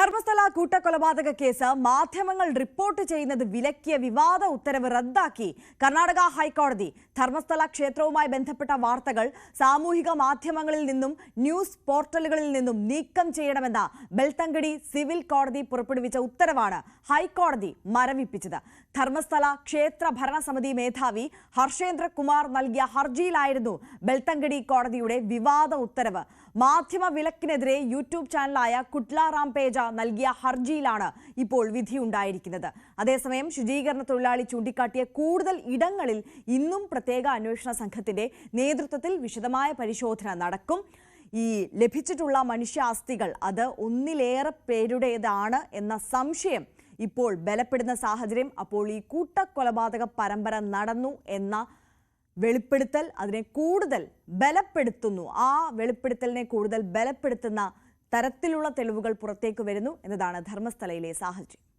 ധർമ്മസ്ഥല കൂട്ടക്കൊലപാതക കേസ് മാധ്യമങ്ങൾ റിപ്പോർട്ട് ചെയ്യുന്നത് വിലക്കിയ വിവാദ ഉത്തരവ് റദ്ദാക്കി കർണാടക ഹൈക്കോടതി. ധർമ്മസ്ഥല ക്ഷേത്രവുമായി ബന്ധപ്പെട്ട വാർത്തകൾ സാമൂഹിക മാധ്യമങ്ങളിൽ നിന്നും ന്യൂസ് പോർട്ടലുകളിൽ നിന്നും നീക്കം ചെയ്യണമെന്ന ബെൽത്തങ്കടി സിവിൽ കോടതി പുറപ്പെടുവിച്ച ഉത്തരവാണ് ഹൈക്കോടതി മരവിപ്പിച്ചത്. ധർമ്മസ്ഥല ക്ഷേത്ര ഭരണസമിതി മേധാവി ഹർഷേന്ദ്ര കുമാർ നൽകിയ ഹർജിയിലായിരുന്നു ബെൽത്തങ്കടി കോടതിയുടെ വിവാദ ഉത്തരവ്. മാധ്യമ വിലക്കിനെതിരെ യൂട്യൂബ് ചാനലായ കുട്ലാറാം റാംപേജ നൽകിയ ഹർജിയിലാണ് ഇപ്പോൾ വിധിയുണ്ടായിരിക്കുന്നത് അതേസമയം ശുചീകരണ തൊഴിലാളി ചൂണ്ടിക്കാട്ടിയ കൂടുതൽ ഇടങ്ങളിൽ ഇന്നും പ്രത്യേക അന്വേഷണ സംഘത്തിന്റെ നേതൃത്വത്തിൽ വിശദമായ പരിശോധന നടക്കും. ഈ ലഭിച്ചിട്ടുള്ള മനുഷ്യാസ്ഥികൾ അത് ഒന്നിലേറെ പേരുടേതാണ് എന്ന സംശയം ഇപ്പോൾ ബലപ്പെടുന്ന സാഹചര്യം. അപ്പോൾ ഈ കൂട്ടക്കൊലപാതക പരമ്പര നടന്നു എന്ന വെളിപ്പെടുത്തൽ അതിനെ കൂടുതൽ ബലപ്പെടുത്തുന്നു. ആ വെളിപ്പെടുത്തലിനെ കൂടുതൽ ബലപ്പെടുത്തുന്ന തരത്തിലുള്ള തെളിവുകൾ പുറത്തേക്ക് വരുന്നു എന്നതാണ് ധർമ്മസ്ഥലയിലെ സാഹചര്യം.